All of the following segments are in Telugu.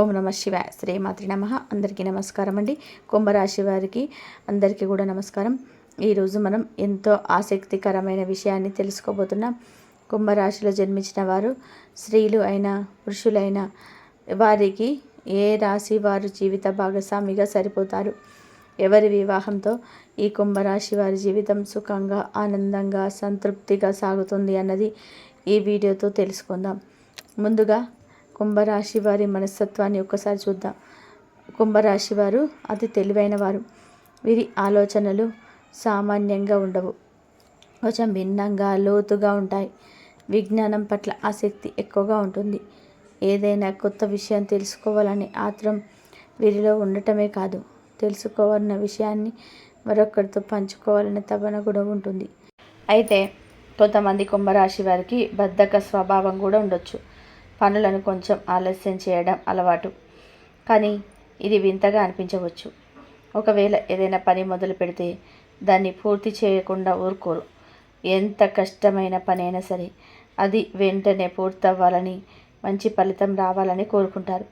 ఓం నమ శివ శ్రీమాతృ నమ. అందరికీ నమస్కారం అండి. కుంభరాశి వారికి అందరికీ కూడా నమస్కారం. ఈరోజు మనం ఎంతో ఆసక్తికరమైన విషయాన్ని తెలుసుకోబోతున్నాం. కుంభరాశిలో జన్మించిన వారు స్త్రీలు అయినా పురుషులైన వారికి ఏ రాశి వారు జీవిత భాగస్వామిగా సరిపోతారు? ఎవరి వివాహంతో ఈ కుంభరాశి వారి జీవితం సుఖంగా ఆనందంగా సంతృప్తిగా సాగుతుంది అన్నది ఈ వీడియోతో తెలుసుకుందాం. ముందుగా కుంభరాశి వారి మనస్తత్వాన్ని ఒక్కసారి చూద్దాం. కుంభరాశి వారు అతి తెలివైన వారు. వీరి ఆలోచనలు సామాన్యంగా ఉండవు. కొంచెం భిన్నంగా లోతుగా ఉంటాయి. విజ్ఞానం పట్ల ఆసక్తి ఎక్కువగా ఉంటుంది. ఏదైనా కొత్త విషయం తెలుసుకోవాలనే ఆత్రం వీరిలో ఉండటమే కాదు. తెలుసుకోవాలన్న విషయాన్ని మరొకరితో పంచుకోవాలనే తపన కూడా ఉంటుంది. అయితే కొంతమంది కుంభరాశి వారికి బద్ధక స్వభావం కూడా ఉండొచ్చు. పనులను కొంచెం ఆలస్యం చేయడం అలవాటు. కానీ ఇది వింతగా అనిపించవచ్చు. ఒకవేళ ఏదైనా పని మొదలు పెడితే దాన్ని పూర్తి చేయకుండా ఊరుకోరు. ఎంత కష్టమైన పని అయినా సరే అది వెంటనే పూర్తవ్వాలని మంచి ఫలితం రావాలని కోరుకుంటారు.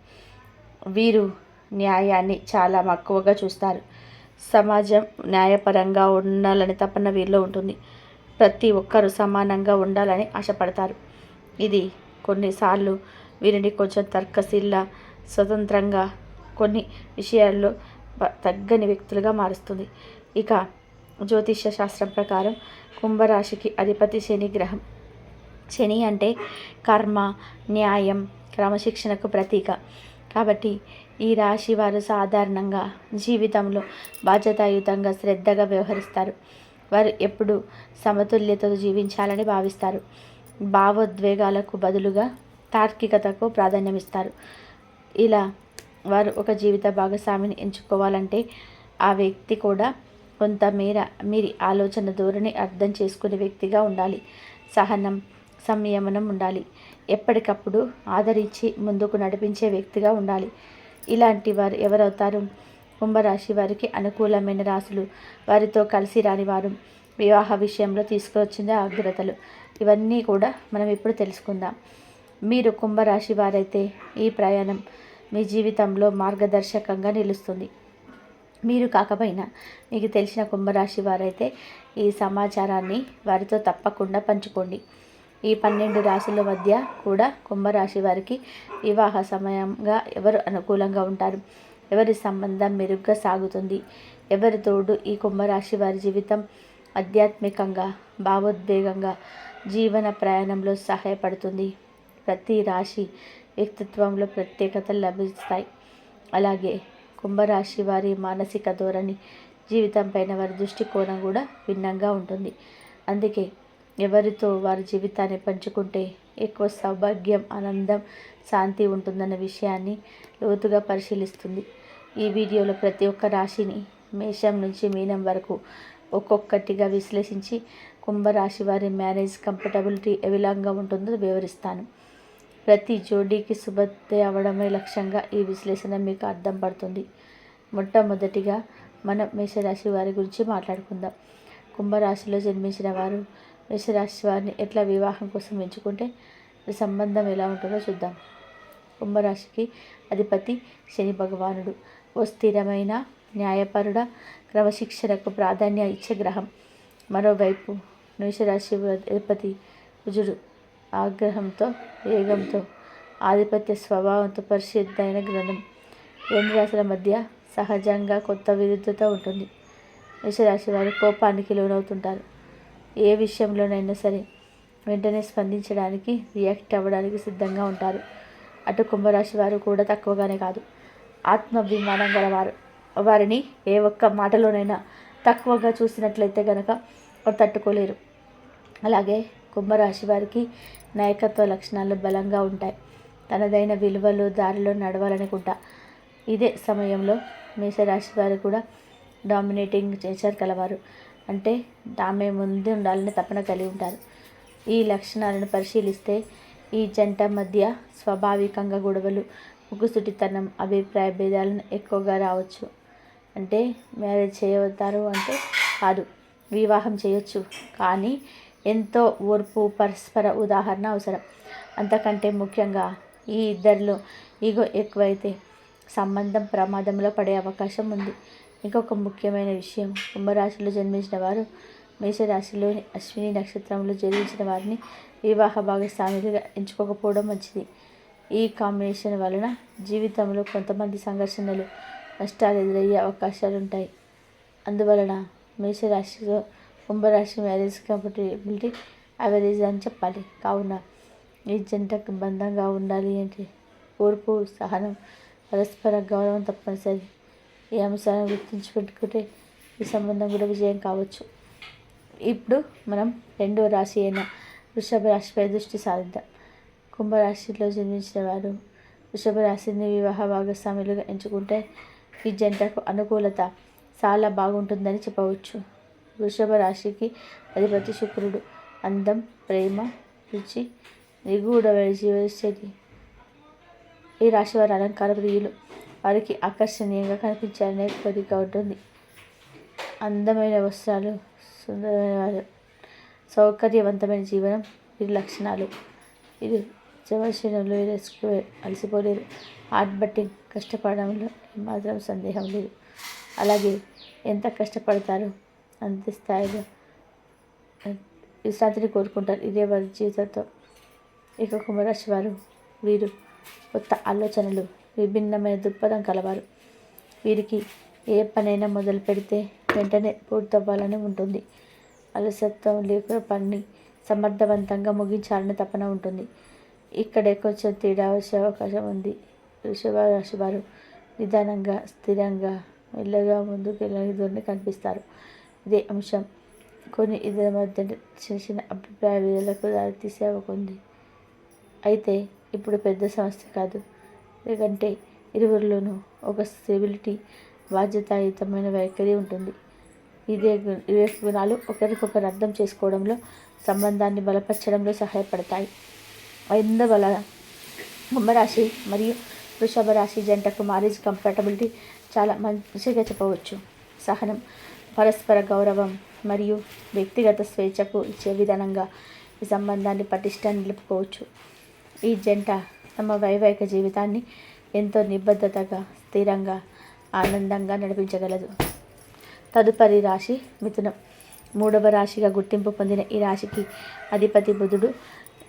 వీరు న్యాయాన్ని చాలా మక్కువగా చూస్తారు. సమాజం న్యాయపరంగా ఉండాలని తపన వీరిలో ఉంటుంది. ప్రతి ఒక్కరూ సమానంగా ఉండాలని ఆశపడతారు. ఇది కొన్నిసార్లు వీరిని కొంచెం తర్కశీల స్వతంత్రంగా కొన్ని విషయాల్లో తగ్గని వ్యక్తులుగా మారుస్తుంది. ఇక జ్యోతిష్య శాస్త్రం ప్రకారం కుంభరాశికి అధిపతి శని గ్రహం. శని అంటే కర్మ న్యాయం క్రమశిక్షణకు ప్రతీక. కాబట్టి ఈ రాశి వారు సాధారణంగా జీవితంలో బాధ్యతాయుతంగా శ్రద్ధగా వ్యవహరిస్తారు. వారు ఎప్పుడు సమతుల్యతతో జీవించాలని భావిస్తారు. భావోద్వేగాలకు బదులుగా తార్కికతకు ప్రాధాన్యమిస్తారు. ఇలా వారు ఒక జీవిత భాగస్వామిని ఎంచుకోవాలంటే ఆ వ్యక్తి కూడా కొంతమేర మీరి ఆలోచన ధోరణి అర్థం చేసుకునే వ్యక్తిగా ఉండాలి. సహనం సంయమనం ఉండాలి. ఎప్పటికప్పుడు ఆదరించి ముందుకు నడిపించే వ్యక్తిగా ఉండాలి. ఇలాంటి వారు ఎవరవుతారు? కుంభరాశి వారికి అనుకూలమైన రాశులు. వారితో కలిసి రాని వారు. వివాహ విషయంలో తీసుకువచ్చింది ఆగ్రతలు. ఇవన్నీ కూడా మనం ఇప్పుడు తెలుసుకుందాం. మీరు కుంభరాశి వారైతే ఈ ప్రయాణం మీ జీవితంలో మార్గదర్శకంగా నిలుస్తుంది. మీరు కాకపోయినా మీకు తెలిసిన కుంభరాశి వారైతే ఈ సమాచారాన్ని వారితో తప్పకుండా పంచుకోండి. ఈ పన్నెండు రాశుల మధ్య కూడా కుంభరాశి వారికి వివాహ సమయంగా ఎవరు అనుకూలంగా ఉంటారు? ఎవరి సంబంధం మెరుగ్గా సాగుతుంది? ఎవరి తోడు ఈ కుంభరాశి వారి జీవితం ఆధ్యాత్మికంగా భావోద్వేగంగా జీవన ప్రయాణంలో సహాయపడుతుంది. ప్రతి రాశి వ్యక్తిత్వంలో ప్రత్యేకతలు లభిస్తాయి. అలాగే కుంభరాశి వారి మానసిక ధోరణి జీవితం పైన వారి దృష్టికోణం కూడా భిన్నంగా ఉంటుంది. అందుకే ఎవరితో వారి జీవితాన్ని పంచుకుంటే ఎక్కువ సౌభాగ్యం ఆనందం శాంతి ఉంటుందన్న విషయాన్ని లోతుగా పరిశీలిస్తుంది. ఈ వీడియోలో ప్రతి ఒక్క రాశిని మేషం నుంచి మీనం వరకు ఒక్కొక్కటిగా విశ్లేషించి కుంభరాశి వారి మ్యారేజ్ కంఫర్టబిలిటీ ఏ విధంగా ఉంటుందో వివరిస్తాను. ప్రతి జోడీకి శుభతే అవడమే లక్ష్యంగా ఈ విశ్లేషణ మీకు అర్థం పడుతుంది. మొట్టమొదటిగా మనం మేషరాశి వారి గురించి మాట్లాడుకుందాం. కుంభరాశిలో జన్మించిన వారు మేషరాశి వారిని ఎట్లా వివాహం కోసం ఎంచుకుంటే సంబంధం ఎలా ఉంటుందో చూద్దాం. కుంభరాశికి అధిపతి శని భగవానుడు. ఓ స్థిరమైన న్యాయపరుడ క్రమశిక్షణకు ప్రాధాన్య ఇచ్చే గ్రహం. మరోవైపు మేషరాశి అధిపతి కుజుడు ఆగ్రహంతో వేగంతో ఆధిపత్య స్వభావంతో పరిశుద్ధైన గ్రంథం. రెండు రాశుల మధ్య సహజంగా కొత్త విరుద్ధత ఉంటుంది. మేషరాశి వారు కోపానికి లోనవుతుంటారు. ఏ విషయంలోనైనా సరే వెంటనే స్పందించడానికి రియాక్ట్ అవ్వడానికి సిద్ధంగా ఉంటారు. అటు కుంభరాశి వారు కూడా తక్కువగానే కాదు. ఆత్మాభిమానం గలవారు. వారిని ఏ ఒక్క మాటలోనైనా తక్కువగా చూసినట్లయితే కనుక తట్టుకోలేరు. అలాగే కుంభరాశి వారికి నాయకత్వ లక్షణాలు బలంగా ఉంటాయి. తనదైన విలువలు దారిలో నడవాలనుకుంటా ఇదే సమయంలో మేషరాశి వారు కూడా డామినేటింగ్ చేశారు కలవారు. అంటే తామే ముందు ఉండాలని తపన కలిగి ఉంటారు. ఈ లక్షణాలను పరిశీలిస్తే ఈ జంట మధ్య స్వాభావికంగా గొడవలు ముగ్గుసుటితనం అభిప్రాయ భేదాలను ఎక్కువగా రావచ్చు. అంటే మ్యారేజ్ చేయవుతారు అంటే కాదు. వివాహం చేయొచ్చు. కానీ ఎంతో ఓర్పు పరస్పర ఉదాహరణ అవసరం. అంతకంటే ముఖ్యంగా ఈ ఇద్దరిలో ఈగో ఎక్కువైతే సంబంధం ప్రమాదంలో పడే అవకాశం ఉంది. ఇంకొక ముఖ్యమైన విషయం కుంభరాశిలో జన్మించిన వారు మేషరాశిలోని అశ్విని నక్షత్రంలో జన్మించిన వారిని వివాహ భాగస్వామిగా ఎంచుకోకపోవడం మంచిది. ఈ కాంబినేషన్ వలన జీవితంలో కొంతమంది సంఘర్షణలు నష్టాలు ఎదురయ్యే అవకాశాలు ఉంటాయి. అందువలన మేషరాశిలో కుంభరాశి మ్యారేజ్ కంఫర్టబిలిటీ అవరేజ్ అని చెప్పాలి. కావున ఈ జంటకు బంధంగా ఉండాలి అంటే ఓర్పు సహనం పరస్పర గౌరవం తప్పనిసరి. ఈ అంశాలను గుర్తించి పెట్టుకుంటే ఈ సంబంధం కూడా విజయం కావచ్చు. ఇప్పుడు మనం రెండో రాశి అయిన వృషభ రాశిపై దృష్టి సాధిద్దాం కుంభరాశిలో జన్మించిన వారు వృషభ రాశిని వివాహ భాగస్వాములుగా ఎంచుకుంటే ఈ జంటకు అనుకూలత చాలా బాగుంటుందని చెప్పవచ్చు. వృషభ రాశికి అధిపతి శుక్రుడు. అందం ప్రేమ రుచి నిగూఢ జీవశైలి ఈ రాశి వారి అలంకార ప్రియులు. వారికి ఆకర్షణీయంగా కనిపించాలనే కోరిక ఉంటుంది. అందమైన వస్త్రాలు సుందరమైన వారు సౌకర్యవంతమైన జీవనం వీరి లక్షణాలు ఇది జవశీలంలో వేసుకు అలసిపోలేరు హార్ట్ బట్టింగ్ కష్టపడడంలో ఏమాత్రం సందేహం లేదు. అలాగే ఎంత కష్టపడతారో అంత స్థాయిలో విశ్రాంతిని కోరుకుంటారు. ఇదే వారి జీవితంతో. ఇక కుంభరాశి వారు వీరు కొత్త ఆలోచనలు విభిన్నమైన దృక్పథం కలవారు. వీరికి ఏ పనైనా మొదలు పెడితే వెంటనే పూర్తవ్వాలని ఉంటుంది. అలసత్వం లేకుండా పని సమర్థవంతంగా ముగించాలని తపన ఉంటుంది. ఇక్కడే కొంచెం తేడా వచ్చే అవకాశం ఉంది. వృషభ రాశి వారు నిదానంగా స్థిరంగా మెల్లగా ముందుకెళ్ళని కనిపిస్తారు. ఇదే అంశం. కొన్ని ఇద్దరి మధ్య చిన్న చిన్న అభిప్రాయ విధులకు దారితీసే ఉంది. అయితే ఇప్పుడు పెద్ద సమస్య కాదు. ఎందుకంటే ఇరువురిలోనూ ఒక స్టెబిలిటీ బాధ్యతాయుతమైన వైఖరి ఉంటుంది. ఇదే ఇవే గుణాలు ఒకరికొకరు అర్థం చేసుకోవడంలో సంబంధాన్ని బలపరచడంలో సహాయపడతాయి. అందువల్ల కుంభరాశి మరియు వృషభ రాశి జంటకు మ్యారేజ్ కంఫర్టబిలిటీ చాలా మంచిగా చెప్పవచ్చు. సహనం పరస్పర గౌరవం మరియు వ్యక్తిగత స్వేచ్ఛకు ఇచ్చే విధానంగా ఈ సంబంధాన్ని పటిష్టాన్ని నిలుపుకోవచ్చు. ఈ జంట తమ వైవాహిక జీవితాన్ని ఎంతో నిబద్ధతగా స్థిరంగా ఆనందంగా నడిపించగలదు. తదుపరి రాశి మిథునం. మూడవ రాశిగా గుర్తింపు పొందిన ఈ రాశికి అధిపతి బుధుడు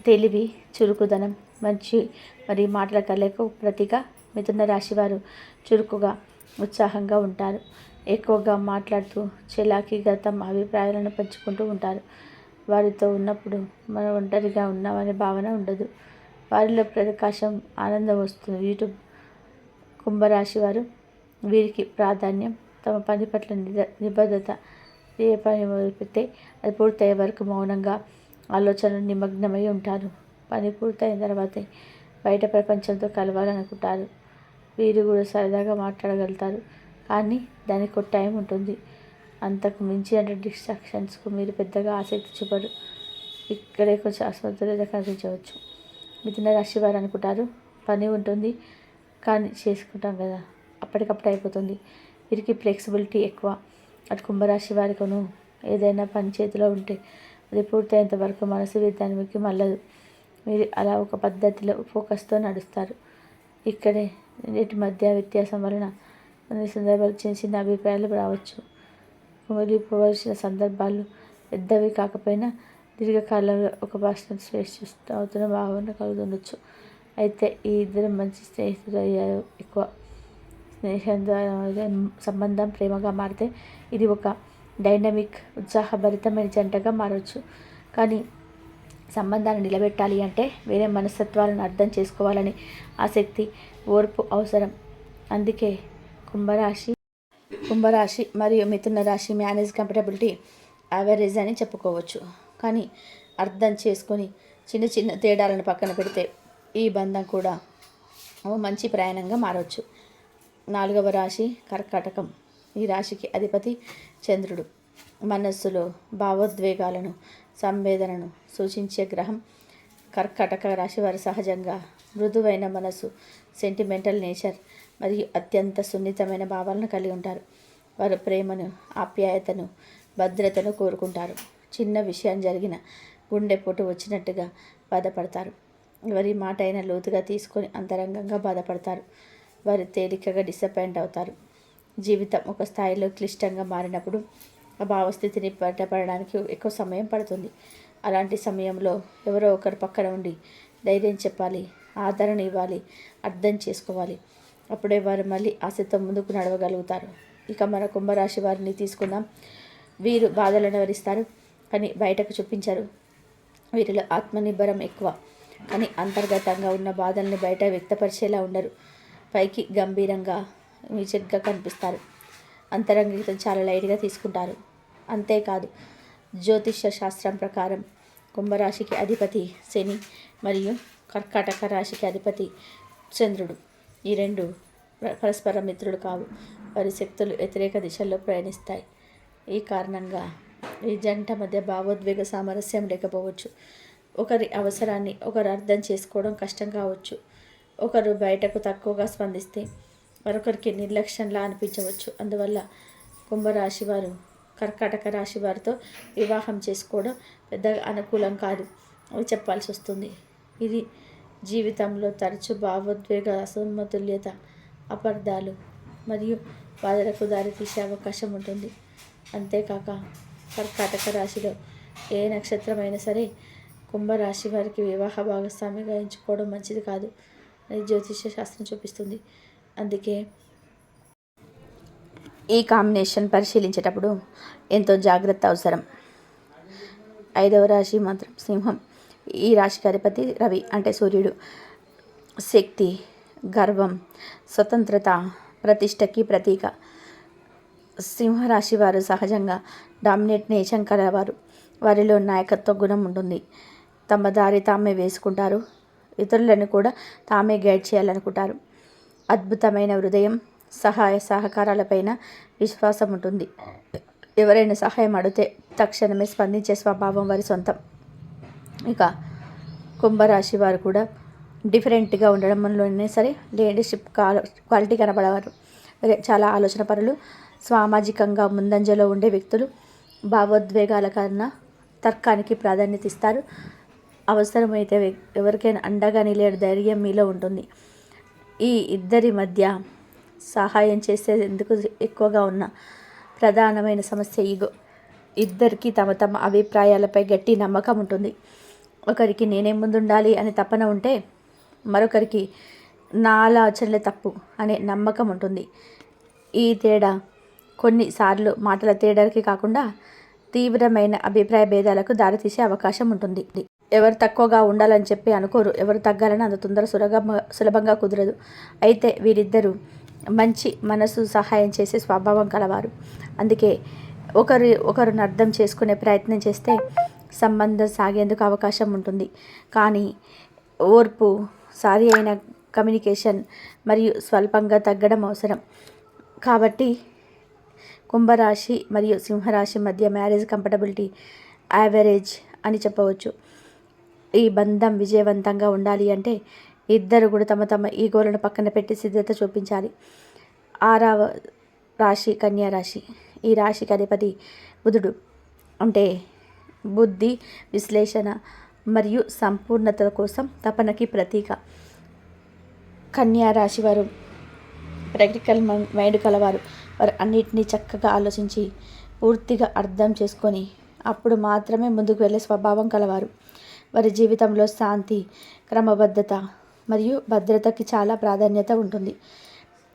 తెలివి చురుకుదనం మంచి మరి మాటల కలయిక ప్రతిగా మిథున రాశి వారు చురుకుగా ఉత్సాహంగా ఉంటారు. ఎక్కువగా మాట్లాడుతూ చెలాకీగా తమ అభిప్రాయాలను పంచుకుంటూ ఉంటారు. వారితో ఉన్నప్పుడు మనం ఒంటరిగా ఉన్నామనే భావన ఉండదు. వారిలో ప్రకాశం ఆనందం వస్తుంది. యూట్యూబ్ కుంభరాశి వారు వీరికి ప్రాధాన్యం. తమ పని పట్ల నిబద్ధత ఏ పని మొదలుపెడితే అది పూర్తయ్యే వరకు మౌనంగా ఆలోచనలు నిమగ్నమై ఉంటారు. పని పూర్తయిన తర్వాతే బయట ప్రపంచంతో కలవాలనుకుంటారు. వీరు కూడా సరదాగా మాట్లాడగలుగుతారు. కానీ దానికి ఒక టైం ఉంటుంది. అంతకు మించి అంటే డిస్ట్రాక్షన్స్కు మీరు పెద్దగా ఆసక్తి చూపరు. ఇక్కడే కొంచెం అసమతుల్యత కనిపించవచ్చు మిథున రాశి వారు అనుకుంటారు పని ఉంటుంది కానీ చేసుకుంటాం కదా. అప్పటికప్పుడు అయిపోతుంది. వీరికి ఫ్లెక్సిబిలిటీ ఎక్కువ. అటు కుంభరాశి వారికిను ఏదైనా పని చేతిలో ఉంటే అది పూర్తయ్యేంత వరకు మనసు దానికి మళ్ళదు మీరు అలా ఒక పద్ధతిలో ఫోకస్తో నడుస్తారు. ఇక్కడే వీటి మధ్య వ్యత్యాసం వలన కొన్ని సందర్భాలు చిన్న చిన్న అభిప్రాయాలు రావచ్చు. కుమిలిపోవలసిన సందర్భాలు పెద్దవి కాకపోయినా దీర్ఘకాలంలో ఒక భాష శ్రేష్ఠిస్తూ అవుతున్న భావన కలుగుతుండొచ్చు. అయితే ఈ ఇద్దరు మంచి స్నేహితులు అయ్యారు ఎక్కువ. స్నేహం ద్వారా సంబంధం ప్రేమగా మారితే ఇది ఒక డైనమిక్ ఉత్సాహభరితమైన జంటగా మారవచ్చు కానీ సంబంధాన్ని నిలబెట్టాలి అంటే వేరే మనస్తత్వాలను అర్థం చేసుకోవాలని ఆసక్తి ఓర్పు అవసరం. అందుకే కుంభరాశి కుంభరాశి మరియు మిథున రాశి మేనేజ్ కంఫర్టబిలిటీ యావరేజ్ అని చెప్పుకోవచ్చు. కానీ అర్థం చేసుకొని చిన్న చిన్న తేడాలను పక్కన పెడితే ఈ బంధం కూడా మంచి ప్రయాణంగా మారవచ్చు నాలుగవ రాశి కర్కాటకం. ఈ రాశికి అధిపతి చంద్రుడు. మనస్సులో భావోద్వేగాలను సంవేదనను సూచించే గ్రహం కర్కటక రాశి వారు సహజంగా మృదువైన మనసు సెంటిమెంటల్ నేచర్ మరియు అత్యంత సున్నితమైన భావాలను కలిగి ఉంటారు. వారు ప్రేమను ఆప్యాయతను భద్రతను కోరుకుంటారు. చిన్న విషయం జరిగిన గుండెపోటు వచ్చినట్టుగా బాధపడతారు. ఎవరి మాట అయినా లోతుగా తీసుకొని అంతరంగంగా బాధపడతారు. వారు తేలికగా డిసప్పాయింట్ అవుతారు. జీవితం ఒక స్థాయిలో క్లిష్టంగా మారినప్పుడు ఆ భావస్థితిని బయటపడడానికి ఎక్కువ సమయం పడుతుంది. అలాంటి సమయంలో ఎవరో ఒకరు పక్కన ఉండి ధైర్యం చెప్పాలి ఆదరణ ఇవ్వాలి అర్థం చేసుకోవాలి. అప్పుడే వారు మళ్ళీ ఆశతో ముందుకు నడవగలుగుతారు. ఇక మన కుంభరాశి వారిని తీసుకుందాం. వీరు బాధలను వరిస్తారు కానీ బయటకు చూపించారు. వీరిలో ఆత్మనిర్భరం ఎక్కువ కానీ అంతర్గతంగా ఉన్న బాధల్ని బయట వ్యక్తపరిచేలా ఉండరు. పైకి గంభీరంగా విచగ్గా కనిపిస్తారు. అంతరంగితం చాలా లైట్గా తీసుకుంటారు. అంతేకాదు జ్యోతిష్య శాస్త్రం ప్రకారం కుంభరాశికి అధిపతి శని మరియు కర్కాటక రాశికి అధిపతి చంద్రుడు. ఈ రెండు పరస్పర మిత్రుడు కావు. వారి శక్తులు వ్యతిరేక దిశల్లో ప్రయాణిస్తాయి. ఈ కారణంగా ఈ జంట మధ్య భావోద్వేగ సామరస్యం లేకపోవచ్చు. ఒకరి అవసరాన్ని ఒకరు అర్థం చేసుకోవడం కష్టం కావచ్చు. ఒకరు బయటకు తక్కువగా స్పందిస్తే మరొకరికి నిర్లక్ష్యంలా అనిపించవచ్చు. అందువల్ల కుంభరాశి వారు కర్కాటక రాశి వారితో వివాహం చేసుకోవడం పెద్దగా అనుకూలం కాదు అని చెప్పాల్సి వస్తుంది. ఇది జీవితంలో తరచు భావోద్వేగ అసమతుల్యత అపార్థాలు మరియు బాధలకు దారితీసే అవకాశం ఉంటుంది. అంతేకాక కర్కాటక రాశిలో ఏ నక్షత్రమైనా సరే కుంభరాశి వారికి వివాహ భాగస్వామిగా ఎంచుకోవడం మంచిది కాదు అని జ్యోతిష శాస్త్రం చూపిస్తుంది. అందుకే. ఈ కాంబినేషన్ పరిశీలించేటప్పుడు ఎంతో జాగ్రత్త అవసరం. ఐదవ రాశి మాత్రం సింహం. ఈ రాశికి అధిపతి రవి అంటే సూర్యుడు. శక్తి గర్వం స్వతంత్రత ప్రతిష్టకి ప్రతీక. సింహరాశి వారు సహజంగా డామినేట్ నేషన్ కలవారు వారిలో నాయకత్వ గుణం ఉంటుంది. తమ దారి తామే వేసుకుంటారు. ఇతరులను కూడా తామే గైడ్ చేయాలనుకుంటారు. అద్భుతమైన హృదయం సహాయ సహకారాలపైన విశ్వాసం ఉంటుంది ఎవరైనా సహాయం అడిగితే తక్షణమే స్పందించే స్వభావం వారి సొంతం. ఇక కుంభరాశి వారు కూడా డిఫరెంట్గా ఉండడంలోనే సరే లీడర్షిప్ క్వాలిటీ కనబడవారు. చాలా ఆలోచన పరులు సామాజికంగా ముందంజలో ఉండే వ్యక్తులు భావోద్వేగాల కన్నా తర్కానికి ప్రాధాన్యత ఇస్తారు. అవసరమైతే ఎవరికైనా అండగా నిలే ధైర్యం మీలో ఉంటుంది. ఈ ఇద్దరి మధ్య సహాయం చేసేందుకు ఎక్కువగా ఉన్న ప్రధానమైన సమస్య ఈగో. ఇద్దరికి తమ తమ అభిప్రాయాలపై గట్టి నమ్మకం ఉంటుంది. ఒకరికి నేనే ముందుండాలి అని తపన ఉంటే మరొకరికి నా ఆలోచనలే తప్పు అనే నమ్మకం ఉంటుంది. ఈ తేడా కొన్నిసార్లు మాటల తేడాకి కాకుండా తీవ్రమైన అభిప్రాయ భేదాలకు దారితీసే అవకాశం ఉంటుంది. ఎవరు తక్కువగా ఉండాలని చెప్పి అనుకోరు. ఎవరు తగ్గాలని అంత తొందర సులభంగా సులభంగా కుదరదు. అయితే వీరిద్దరూ మంచి మనసు సహాయం చేసే స్వభావం కలవారు. అందుకే ఒకరు ఒకరిని అర్థం చేసుకునే ప్రయత్నం చేస్తే సంబంధం సాగేందుకు అవకాశం ఉంటుంది. కానీ ఓర్పు సారి అయిన కమ్యూనికేషన్ మరియు స్వల్పంగా తగ్గడం అవసరం. కాబట్టి కుంభరాశి మరియు సింహరాశి మధ్య మ్యారేజ్ కంఫర్టబిలిటీ యావరేజ్ అని చెప్పవచ్చు. ఈ బంధం విజయవంతంగా ఉండాలి అంటే ఇద్దరు కూడా తమ తమ ఈగోలను పక్కన పెట్టి సిద్ధత చూపించాలి. ఆరవ రాశి కన్యా రాశి. ఈ రాశికి అధిపతి బుధుడు. అంటే బుద్ధి విశ్లేషణ మరియు సంపూర్ణత కోసం తపనకి ప్రతీక. కన్యా రాశి వారు ప్రాక్టికల్ మైండ్ కలవారు. వారు అన్నిటినీ చక్కగా ఆలోచించి పూర్తిగా అర్థం చేసుకొని అప్పుడు మాత్రమే ముందుకు వెళ్ళే స్వభావం కలవారు. వారి జీవితంలో శాంతి క్రమబద్ధత మరియు భద్రతకి చాలా ప్రాధాన్యత ఉంటుంది.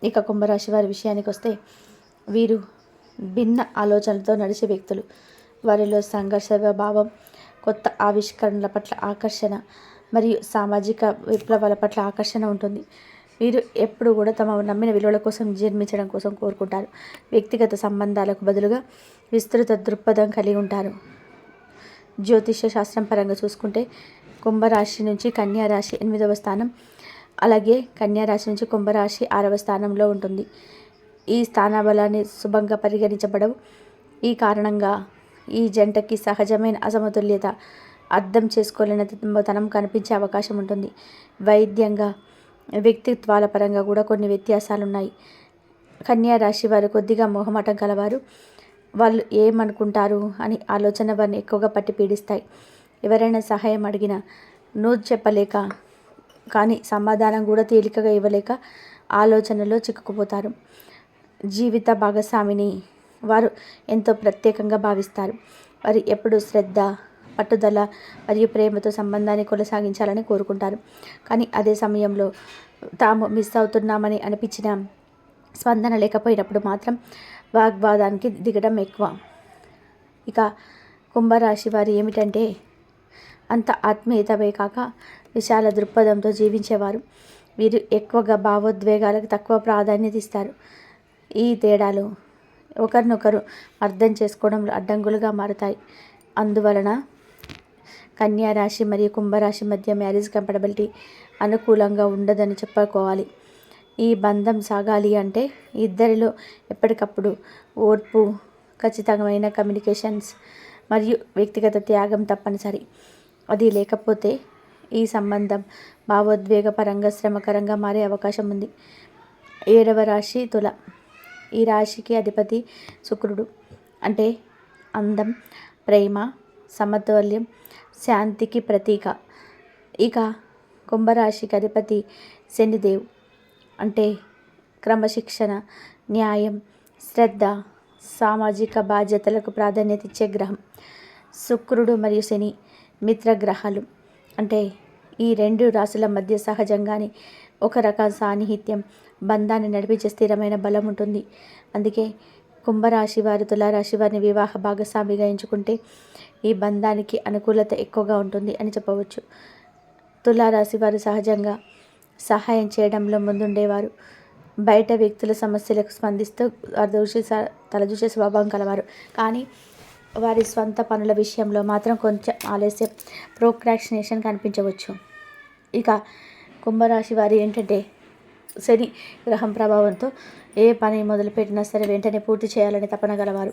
ఇక కుంభరాశి వారి విషయానికి వస్తే వీరు భిన్న ఆలోచనలతో నడిచే వ్యక్తులు. వారిలో సంఘర్ష భావం కొత్త ఆవిష్కరణల పట్ల ఆకర్షణ మరియు సామాజిక విప్లవాల పట్ల ఆకర్షణ ఉంటుంది. వీరు ఎప్పుడు కూడా తమ నమ్మిన విలువల కోసం జన్మించడం కోసం కోరుకుంటారు. వ్యక్తిగత సంబంధాలకు బదులుగా విస్తృత దృక్పథం కలిగి ఉంటారు. జ్యోతిష్య శాస్త్రం పరంగా చూసుకుంటే కుంభరాశి నుంచి కన్యా రాశి ఎనిమిదవ స్థానం అలాగే కన్యా రాశి నుంచి కుంభరాశి ఆరవ స్థానంలో ఉంటుంది. ఈ స్థాన బలాన్ని శుభంగా పరిగణించబడవు. ఈ కారణంగా ఈ జంటకి సహజమైన అసమతుల్యత అర్థం చేసుకోలేని తనం కనిపించే అవకాశం ఉంటుంది. వైద్యంగా వ్యక్తిత్వాల పరంగా కూడా కొన్ని వ్యత్యాసాలు ఉన్నాయి కన్యా రాశి వారు కొద్దిగా మొహమాటం కలవారు. వాళ్ళు ఏమనుకుంటారు అని ఆలోచన వారిని ఎక్కువగా పట్టి పీడిస్తాయి. ఎవరైనా సహాయం అడిగినా నో చెప్పలేక కానీ సమాధానం కూడా తేలికగా ఇవ్వలేక ఆలోచనలో చిక్కుకుపోతారు. జీవిత భాగస్వామిని వారు ఎంతో ప్రత్యేకంగా భావిస్తారు. వారు ఎప్పుడు శ్రద్ధ పట్టుదల మరియు ప్రేమతో సంబంధాన్ని కొనసాగించాలని కోరుకుంటారు. కానీ అదే సమయంలో తాము మిస్ అవుతున్నామని అనిపించిన స్పందన లేకపోయినప్పుడు మాత్రం వాగ్వాదానికి దిగడం ఎక్కువ. ఇక కుంభరాశి వారు ఏమిటంటే అంత ఆత్మీయతమే కాక విశాల దృక్పథంతో జీవించేవారు. వీరు ఎక్కువగా భావోద్వేగాలకు తక్కువ ప్రాధాన్యత ఇస్తారు. ఈ తేడాలు ఒకరినొకరు అర్థం చేసుకోవడంలో అడ్డంకులుగా మారుతాయి. అందువలన కన్యా రాశి మరియు కుంభరాశి మధ్య మ్యారేజ్ కంపటబిలిటీ అనుకూలంగా ఉండదని చెప్పుకోవాలి. ఈ బంధం సాగాలి అంటే ఇద్దరిలో ఎప్పటికప్పుడు ఓర్పు ఖచ్చితమైన కమ్యూనికేషన్స్ మరియు వ్యక్తిగత త్యాగం తప్పనిసరి. అది లేకపోతే ఈ సంబంధం భావోద్వేగపరంగా శ్రమకరంగా మారే అవకాశం ఉంది. ఏడవ రాశి తుల. ఈ రాశికి అధిపతి శుక్రుడు. అంటే అందం ప్రేమ సమతుల్యం శాంతికి ప్రతీక. ఇక కుంభరాశికి అధిపతి శనిదేవ్. అంటే క్రమశిక్షణ న్యాయం శ్రద్ధ సామాజిక బాధ్యతలకు ప్రాధాన్యత ఇచ్చే గ్రహం శుక్రుడు మరియు శని మిత్రగ్రహాలు. అంటే ఈ రెండు రాశుల మధ్య సహజంగానే ఒక రకం సాన్నిహిత్యం బంధాన్ని నడిపించే స్థిరమైన బలం ఉంటుంది. అందుకే కుంభరాశి వారు తులారాశి వారిని వివాహ భాగస్వామిగా ఎంచుకుంటే ఈ బంధానికి అనుకూలత ఎక్కువగా ఉంటుంది అని చెప్పవచ్చు. తులారాశి వారు సహజంగా సహాయం చేయడంలో ముందుండేవారు. బయట వ్యక్తుల సమస్యలకు స్పందిస్తూ దూషి తలదూసే స్వభావం కలవారు. కానీ వారి స్వంత పనుల విషయంలో మాత్రం కొంచెం ఆలస్యం ప్రోక్రాక్సినేషన్ కనిపించవచ్చు. ఇక కుంభరాశి వారి ఏంటంటే శని గ్రహం ప్రభావంతో ఏ పని మొదలుపెట్టినా సరే వెంటనే పూర్తి చేయాలని తపన గలవారు.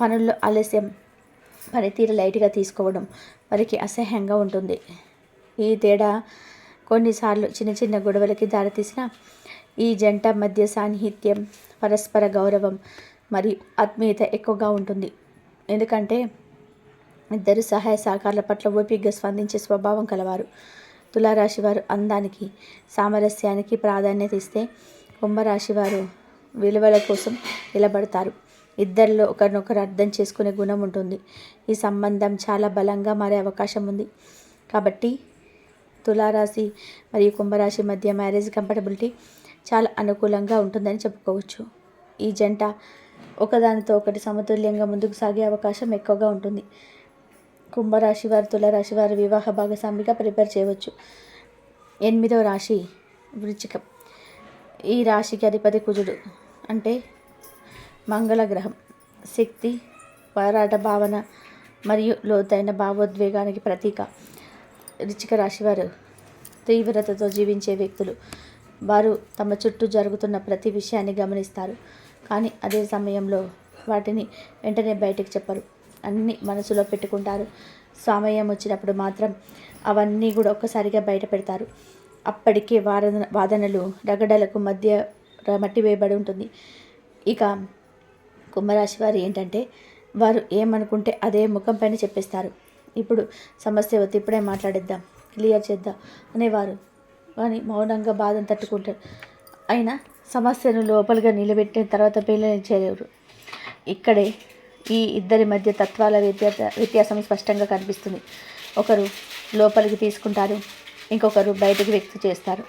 పనుల్లో ఆలస్యం పనితీరు లైట్గా తీసుకోవడం వారికి అసహ్యంగా ఉంటుంది. ఈ తేడా కొన్నిసార్లు చిన్న చిన్న గొడవలకి దారితీసిన ఈ జంట మధ్య సాన్నిహిత్యం పరస్పర గౌరవం మరియు ఆత్మీయత ఎక్కువగా ఉంటుంది. ఎందుకంటే ఇద్దరు సహాయ సహకారాల పట్ల ఓపికగా స్పందించే స్వభావం కలవారు. తులారాశి వారు అందానికి సామరస్యానికి ప్రాధాన్యత ఇస్తే కుంభరాశి వారు విలువల కోసం నిలబడతారు. ఇద్దరిలో ఒకరినొకరు అర్థం చేసుకునే గుణం ఉంటుంది. ఈ సంబంధం చాలా బలంగా మారే అవకాశం ఉంది. కాబట్టి తులారాశి మరియు కుంభరాశి మధ్య మ్యారేజ్ కంఫర్టబిలిటీ చాలా అనుకూలంగా ఉంటుందని చెప్పుకోవచ్చు. ఈ జంట ఒకదానితో ఒకటి సమతుల్యంగా ముందుకు సాగే అవకాశం ఎక్కువగా ఉంటుంది. కుంభరాశి వారు తులరాశి వారు వివాహ భాగస్వామిగా ప్రిపేర్ చేయవచ్చు. ఎనిమిదవ రాశి వృచ్చికం. ఈ రాశికి అధిపతి కుజుడు అంటే మంగళ గ్రహం శక్తి పోరాట భావన మరియు లోతైన భావోద్వేగానికి ప్రతీక. రుచిక రాశి వారు తీవ్రతతో జీవించే వ్యక్తులు. వారు తమ చుట్టూ జరుగుతున్న ప్రతి విషయాన్ని గమనిస్తారు. కానీ అదే సమయంలో వాటిని వెంటనే బయటకు చెప్పరు. అన్నీ మనసులో పెట్టుకుంటారు. సమయం వచ్చినప్పుడు మాత్రం అవన్నీ కూడా ఒక్కసారిగా బయట పెడతారు. అప్పటికే వాదన వాదనలు రగడలకు మధ్య మట్టి వేయబడి ఉంటుంది. ఇక కుంభరాశి వారు ఏంటంటే వారు ఏమనుకుంటే అదే ముఖం పైన చెప్పేస్తారు. ఇప్పుడు సమస్య వద్దు ఇప్పుడే మాట్లాడిద్దాం క్లియర్ చేద్దాం అనేవారు. కానీ మౌనంగా బాధను తట్టుకుంటారు. అయినా సమస్యను లోపలిగా నిలబెట్టిన తర్వాత పిల్లల్ని చేయలేరు ఇక్కడే ఈ ఇద్దరి మధ్య తత్వాల వ్యత్యాస వ్యత్యాసం స్పష్టంగా కనిపిస్తుంది. ఒకరు లోపలికి తీసుకుంటారు ఇంకొకరు బయటకు వ్యక్తి చేస్తారు.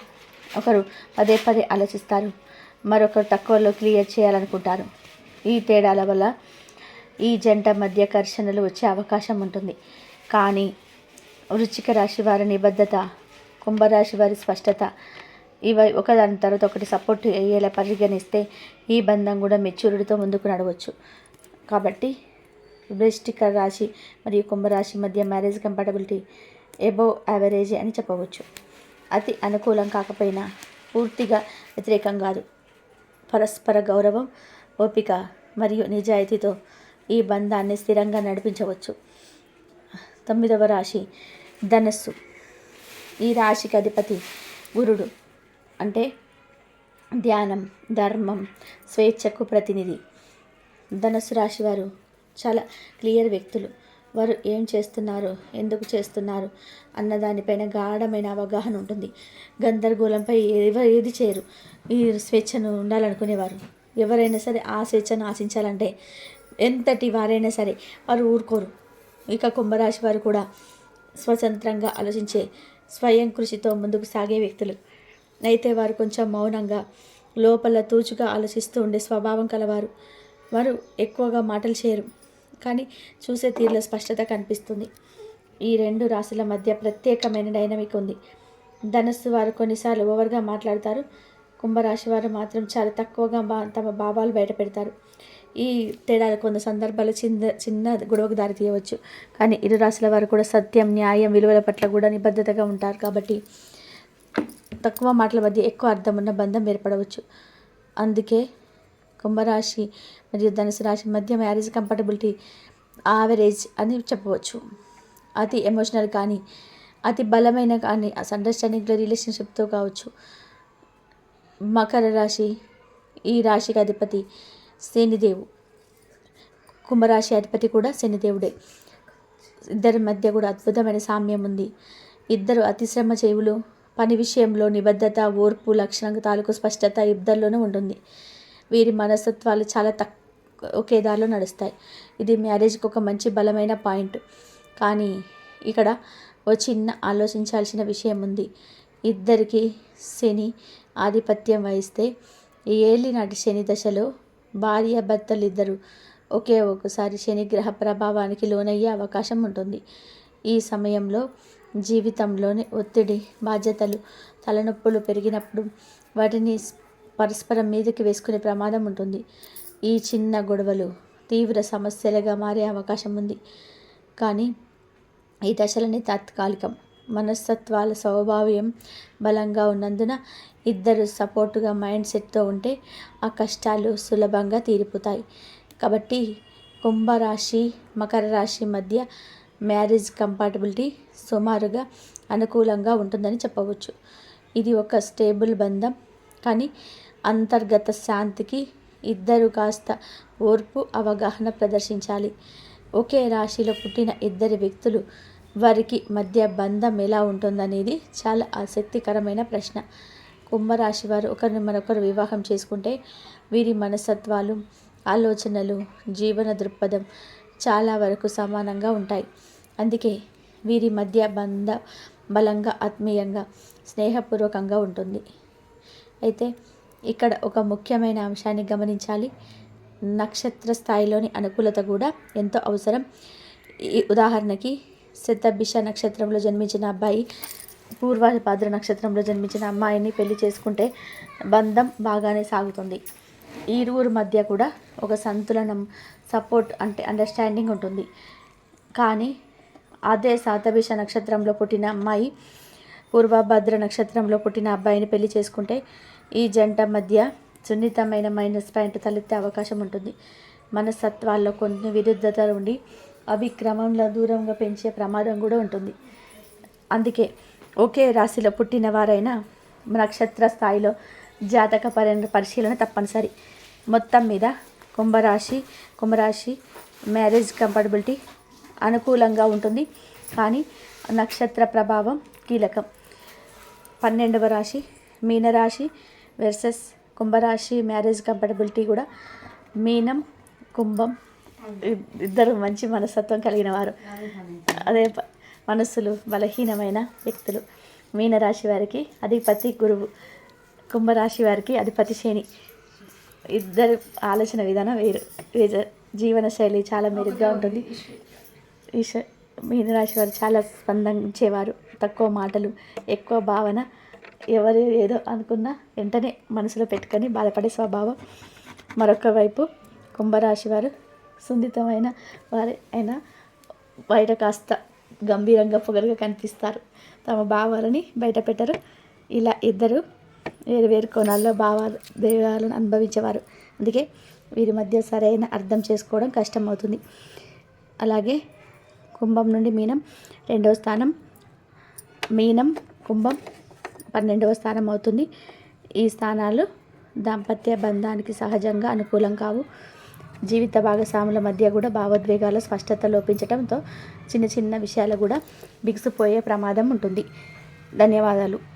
ఒకరు పదే పదే ఆలోచిస్తారు మరొకరు తక్కువలో క్లియర్ చేయాలనుకుంటారు. ఈ తేడాల వల్ల ఈ జంట మధ్య ఘర్షణలు వచ్చే అవకాశం ఉంటుంది. కానీ వృచ్చిక రాశి వారి నిబద్ధత కుంభరాశి వారి స్పష్టత ఇవి ఒకదాని తర్వాత ఒకటి సపోర్ట్ అయ్యేలా పరిగణిస్తే ఈ బంధం కూడా మెచ్యూరిటీతో ముందుకు నడవచ్చు. కాబట్టి వృష్టిక రాశి మరియు కుంభరాశి మధ్య మ్యారేజ్ కంపాటబిలిటీ ఎబోవ్ యావరేజ్ అని చెప్పవచ్చు. అతి అనుకూలం కాకపోయినా పూర్తిగా వ్యతిరేకం కాదు. పరస్పర గౌరవం ఓపిక మరియు నిజాయితీతో ఈ బంధాన్ని స్థిరంగా నడిపించవచ్చు. తొమ్మిదవ రాశి ధనస్సు. ఈ రాశికి అధిపతి గురుడు. అంటే ధ్యానం ధర్మం స్వేచ్ఛకు ప్రతినిధి. ధనస్సు రాశి వారు చాలా క్లియర్ వ్యక్తులు. వారు ఏం చేస్తున్నారు ఎందుకు చేస్తున్నారు అన్న దానిపైన గాఢమైన అవగాహన ఉంటుంది. గందరగోళంపై ఎవరు ఏది చేయరు. ఈ స్వేచ్ఛను ఉండాలనుకునేవారు. ఎవరైనా సరే ఆ స్వేచ్ఛను ఆశించాలంటే ఎంతటి వారైనా సరే వారు ఊరుకోరు. ఇక కుంభరాశి వారు కూడా స్వతంత్రంగా ఆలోచించే స్వయం కృషితో ముందుకు సాగే వ్యక్తులు. అయితే వారు కొంచెం మౌనంగా లోపల తూచుగా ఆలోచిస్తూ ఉండే స్వభావం కలవారు. వారు ఎక్కువగా మాటలు చేయరు. కానీ చూసే తీరులో స్పష్టత కనిపిస్తుంది. ఈ రెండు రాశుల మధ్య ప్రత్యేకమైన డైనమిక్ ఉంది. ధనస్సు వారు కొన్నిసార్లు ఓవర్గా మాట్లాడతారు. కుంభరాశి వారు మాత్రం చాలా తక్కువగా బా తమ భావాలు బయట పెడతారు ఈ తేడాలు కొన్ని సందర్భాలు చిన్న చిన్న గొడవకు దారి తీయవచ్చు. కానీ ఇరు రాశుల వారు కూడా సత్యం న్యాయం విలువల పట్ల కూడా నిబద్ధతగా ఉంటారు కాబట్టి తక్కువ మాటల మధ్య ఎక్కువ అర్థం ఉన్న బంధం ఏర్పడవచ్చు. అందుకే కుంభరాశి మరియు ధనుసు రాశి మధ్య మ్యారేజ్ కంఫర్టబిలిటీ ఆవరేజ్ అని చెప్పవచ్చు. అతి ఎమోషనల్ కానీ అతి బలమైన కానీ అండర్స్టాండింగ్లో రిలేషన్షిప్తో కావచ్చు. మకర రాశి ఈ రాశికి అధిపతి శనిదేవు. కుంభరాశి అధిపతి కూడా శనిదేవుడే. ఇద్దరి మధ్య కూడా అద్భుతమైన సామ్యం ఉంది. ఇద్దరు అతిశ్రమ చెవులు పని విషయంలో నిబద్ధత ఓర్పు లక్షణం తాలూకు స్పష్టత ఇద్దరిలోనూ ఉంటుంది. వీరి మనస్తత్వాలు చాలా తక్కువ ఒకే దారిలో నడుస్తాయి. ఇది మ్యారేజ్కి ఒక మంచి బలమైన పాయింట్. కానీ ఇక్కడ ఓ చిన్న ఆలోచించాల్సిన విషయం ఉంది. ఇద్దరికి శని ఆధిపత్యం వహిస్తే ఏళ్ళినాటి ఏలినాటి శని దశలో భార్య భర్తలు ఇద్దరు ఒకే ఒకసారి శనిగ్రహ ప్రభావానికి లోనయ్యే అవకాశం ఉంటుంది. ఈ సమయంలో జీవితంలోని ఒత్తిడి బాధ్యతలు తలనొప్పులు పెరిగినప్పుడు వాటిని పరస్పరం మీదకి వేసుకునే ప్రమాదం ఉంటుంది. ఈ చిన్న గొడవలు తీవ్ర సమస్యలుగా మారే అవకాశం ఉంది. కానీ ఈ దశలని తాత్కాలికం మనస్తత్వాల స్వభావ్యం బలంగా ఉన్నందున ఇద్దరు సపోర్టుగా మైండ్ సెట్తో ఉంటే ఆ కష్టాలు సులభంగా తీరిపోతాయి. కాబట్టి కుంభరాశి మకర రాశి మధ్య మ్యారేజ్ కంపాటబిలిటీ సుమారుగా అనుకూలంగా ఉంటుందని చెప్పవచ్చు. ఇది ఒక స్టేబుల్ బంధం. కానీ అంతర్గత శాంతికి ఇద్దరు కాస్త ఓర్పు అవగాహన ప్రదర్శించాలి. ఒకే రాశిలో పుట్టిన ఇద్దరు వ్యక్తులు వారికి మధ్య బంధం ఎలా ఉంటుందనేది చాలా ఆసక్తికరమైన ప్రశ్న. కుంభరాశి వారు ఒకరిని మరొకరు వివాహం చేసుకుంటే వీరి మనస్తత్వాలు ఆలోచనలు జీవన దృక్పథం చాలా వరకు సమానంగా ఉంటాయి. అందుకే వీరి మధ్య బంధ బలంగా ఆత్మీయంగా స్నేహపూర్వకంగా ఉంటుంది. అయితే ఇక్కడ ఒక ముఖ్యమైన అంశాన్ని గమనించాలి. నక్షత్ర స్థాయిలోని అనుకూలత కూడా ఎంతో అవసరం. ఈ ఉదాహరణకి శతభిష నక్షత్రంలో జన్మించిన అబ్బాయి పూర్వభద్ర నక్షత్రంలో జన్మించిన అమ్మాయిని పెళ్ళి చేసుకుంటే బంధం బాగానే సాగుతుంది. ఈ ఇరువురు మధ్య కూడా ఒక సంతులనం సపోర్ట్ అంటే అండర్స్టాండింగ్ ఉంటుంది. కానీ అదే శాతభిష నక్షత్రంలో పుట్టిన అమ్మాయి పూర్వభద్ర నక్షత్రంలో పుట్టిన అబ్బాయిని పెళ్ళి చేసుకుంటే ఈ జంట మధ్య సున్నితమైన మైనస్ పాయింట్ తలెత్తే అవకాశం ఉంటుంది. మనస్తత్వాల్లో కొన్ని విరుద్ధత ఉండి అవి క్రమంలో దూరంగా పెంచే ప్రమాదం కూడా ఉంటుంది. అందుకే ఒకే రాశిలో పుట్టిన వారైనా నక్షత్ర స్థాయిలో జాతక పరి పరిశీలన తప్పనిసరి. మొత్తం మీద కుంభరాశి కుంభరాశి మ్యారేజ్ కంఫర్టబిలిటీ అనుకూలంగా ఉంటుంది. కానీ నక్షత్ర ప్రభావం కీలకం. పన్నెండవ రాశి మీనరాశి వెర్సెస్ కుంభరాశి మ్యారేజ్ కంఫర్టబిలిటీ కూడా మీనం కుంభం ఇద్దరు మంచి మనస్తత్వం కలిగిన వారు. అదే మనస్సులు బలహీనమైన వ్యక్తులు. మీనరాశి వారికి అధిపతి గురువు. కుంభరాశి వారికి అధిపతి శని. ఇద్దరు ఆలోచన విధానం వేరు. జీవన శైలి చాలా మెరుగ్గా ఉంటుంది. ఈశ మీనరాశి వారు చాలా స్పందించేవారు. తక్కువ మాటలు ఎక్కువ భావన ఎవరు ఏదో అనుకున్నా వెంటనే మనసులో పెట్టుకొని బాధపడే స్వభావం. మరొక వైపు కుంభరాశి వారు సున్నితమైన వారి అయినా బయట కాస్త గంభీరంగా పొగరుగా కనిపిస్తారు. తమ భావాలని బయట పెట్టరు. ఇలా ఇద్దరు వేరు వేరు కోణాల్లో భావాలు దేవాలను అనుభవించేవారు. అందుకే వీరి మధ్య సరైన అర్థం చేసుకోవడం కష్టమవుతుంది. అలాగే కుంభం నుండి మీనం రెండవ స్థానం మీనం కుంభం పన్నెండవ స్థానం అవుతుంది. ఈ స్థానాలు దాంపత్య బంధానికి సహజంగా అనుకూలం కావు. జీవిత భాగస్వాముల మధ్య కూడా భావోద్వేగాల స్పష్టత లోపించడంతో చిన్న చిన్న విషయాలు కూడా బిగుసిపోయే ప్రమాదం ఉంటుంది. ధన్యవాదాలు.